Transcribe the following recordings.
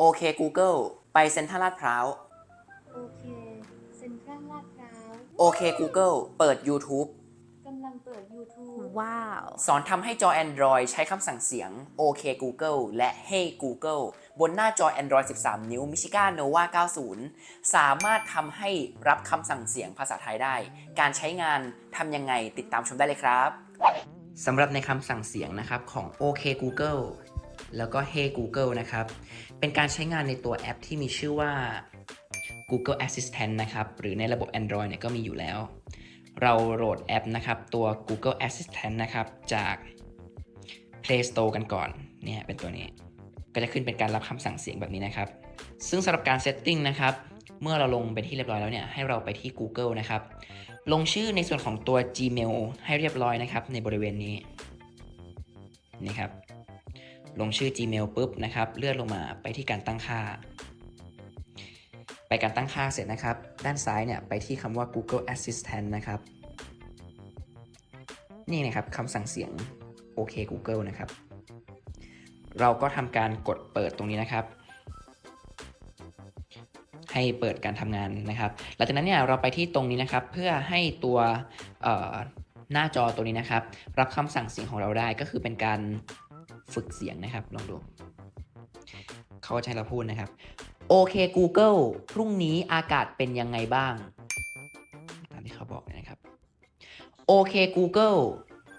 โอเค Google ไปเซ็นทรัลลาดพร้าว โอเค เซ็นทรัลลาดพร้าวโอเค Google เปิด YouTube กำลังเปิด YouTube ว้าว สอนทำให้จอ Android ใช้คำสั่งเสียงโอเค Google และ Hey Google บนหน้าจอ Android 13 นิ้ว Michiga Nova 90 สามารถทำให้รับคำสั่งเสียงภาษาไทยได้ การใช้งานทำยังไงติดตามชมได้เลยครับ สำหรับในคำสั่งเสียงนะครับของ OK Google แล้วก็ Hey Google นะครับ เป็นการใช้งานในตัวแอปที่มีชื่อว่า Google Assistant นะครับ หรือในระบบ Android เนี่ยก็มีอยู่แล้ว เราโหลดแอปนะครับตัว Google Assistant นะครับ จาก Play Store กันก่อน เนี่ยเป็นตัวนี้ ก็จะขึ้นเป็นการรับคำสั่งเสียงแบบนี้นะครับ ซึ่งสำหรับการ Setting นะครับ เมื่อเราลงเป็นที่เรียบร้อยแล้วเนี่ย ให้เราไปที่ Google นะครับ ลงชื่อในส่วนของตัว Gmail ให้เรียบร้อยนะครับ ในบริเวณนี้ นี่ครับ ลงชื่อ Gmail ปุ๊บนะครับเลื่อนลงมาไปที่การตั้งค่า ไปการตั้งค่าเสร็จนะครับ ด้านซ้ายเนี่ยไปที่คำว่า Google Assistant นะครับ นี่นะครับคำสั่งเสียงโอเค Google นะครับ เราก็ทำการกดเปิดตรงนี้นะครับ ให้เปิดการทำงานนะครับ หลังจากนั้นเนี่ยเราไปที่ตรงนี้นะครับ เพื่อให้ตัวหน้าจอตัวนี้นะครับ รับคำสั่งเสียงของเราได้ก็คือเป็นการ ฝึกเสียงนะครับ ลองดู เขาจะให้เราพูดนะครับ โอเค Google พรุ่งนี้อากาศเป็นยังไงบ้าง ตามที่เขาบอกเลยนะครับ โอเค Google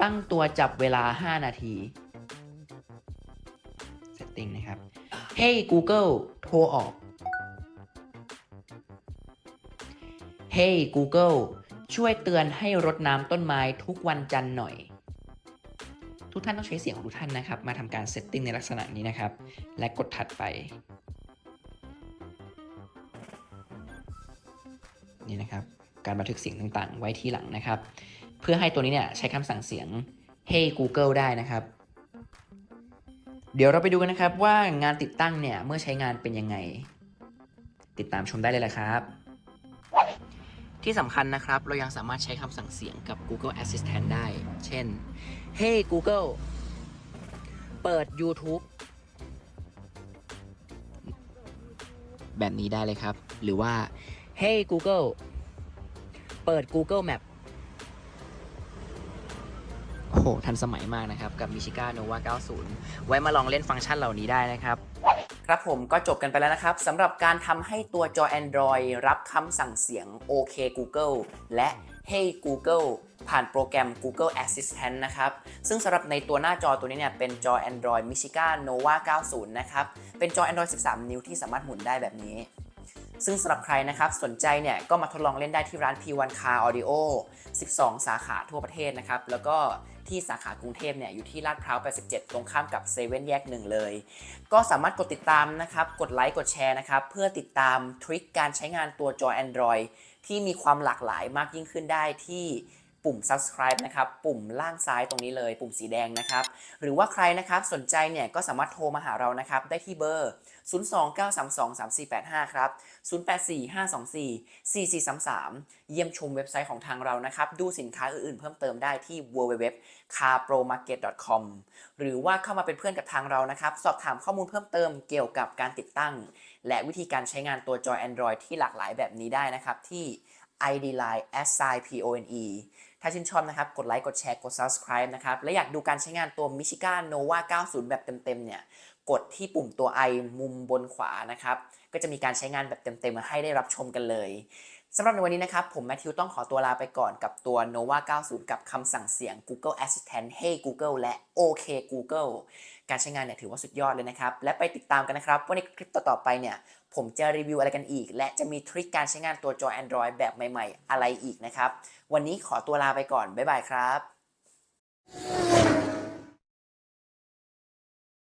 ตั้งตัวจับเวลา 5 นาที Setting นะครับ Hey Google โทรออก Hey Google ช่วยเตือนให้รดน้ำต้นไม้ทุกวันจันทร์หน่อย ทุกท่านต้องใช้เสียงของทุกท่านนะครับ มาทำการ Setting ในลักษณะนี้นะครับ และกดถัดไปนี่นะครับ การบันทึกเสียงต่างๆ ไว้ที่หลังนะครับ เพื่อให้ตัวนี้เนี่ยใช้คำสั่งเสียง Hey Google ได้นะครับ เดี๋ยวเราไปดูกันนะครับว่างานติดตั้งเนี่ยเมื่อใช้งานเป็นยังไง ติดตามชมได้เลยละครับ ที่สำคัญนะครับ เรายังสามารถใช้คำสั่งเสียงกับ Google Assistant ได้ เช่น Hey Google เปิด YouTube แบบนี้ได้เลยครับ หรือว่า Hey Google เปิด Google Map โอ้โห ทันสมัยมากนะครับ กับ Michiga Nova 90 ไว้มาลองเล่นฟังก์ชันเหล่านี้ได้นะครับ ครับผมก็จบกันไปแล้วนะครับสำหรับการทำให้ตัวจอ Android รับคำสั่งเสียง OK Google และ Hey Google ผ่านโปรแกรม Google Assistant นะครับ ซึ่งสำหรับในตัวหน้าจอตัวนี้เนี่ยเป็นจอ Android Michiga Nova 90 นะครับ เป็นจอ Android 13 นิ้วที่สามารถหมุนได้แบบนี้ ซึ่งสำหรับใครนะครับสนใจเนี่ยก็มาทดลองเล่นได้ที่ร้าน P1 Car Audio 12 สาขาทั่วประเทศนะครับ แล้วก็ที่สาขากรุงเทพเนี่ยอยู่ที่ลาดพร้าว 87 ตรงข้ามกับเซเว่นแยกหนึ่งเลย ก็สามารถกดติดตามนะครับ กดไลค์ กดแชร์นะครับ เพื่อติดตามทริคการใช้งานตัวจอ Android ที่มีความหลากหลายมากยิ่งขึ้นได้ที่ ปุ่ม subscribe นะครับ ปุ่มล่างซ้ายตรงนี้เลย ปุ่มสีแดงนะครับ หรือว่าใครนะครับสนใจเนี่ยก็สามารถโทรมาหาเรานะครับ ได้ที่เบอร์ 029323485 ครับ 0845244433 เยี่ยมชมเว็บไซต์ของทางเรานะครับ ดูสินค้าอื่นๆ เพิ่มเติมได้ที่ www.carpromarket.com หรือว่าเข้ามาเป็นเพื่อนกับทางเรานะครับ สอบถามข้อมูลเพิ่มเติมเกี่ยวกับการติดตั้ง และวิธีการใช้งานตัวจอ Android ที่หลากหลายแบบนี้ได้นะครับที่ ID Line s i p o n e ถ้าชื่นชอบนะครับ กดไลค์ กดแชร์ กด subscribe นะครับ และอยากดูการใช้งานตัว Michiga Nova 90 แบบเต็มๆ เนี่ย กดที่ปุ่มตัว i มุมบนขวานะครับ ก็จะมีการใช้งานแบบเต็มๆ มาให้ได้รับชมกันเลย สำหรับในวันนี้นะครับ ผมแมทธิวต้องขอตัวลาไปก่อนกับตัว Nova 90 กับคำสั่งเสียง Google Assistant Hey Google และ OK Google การใช้งานเนี่ยถือว่าสุดยอดเลยนะครับ และไปติดตามกันนะครับว่าในคลิปต่อๆไปเนี่ย ผมจะรีวิวอะไรกันอีก และจะมีทริคการใช้งานตัวจอ Android แบบใหม่ ๆ อะไรอีกนะครับ วันนี้ขอตัวลาไปก่อน บ๊ายบายครับ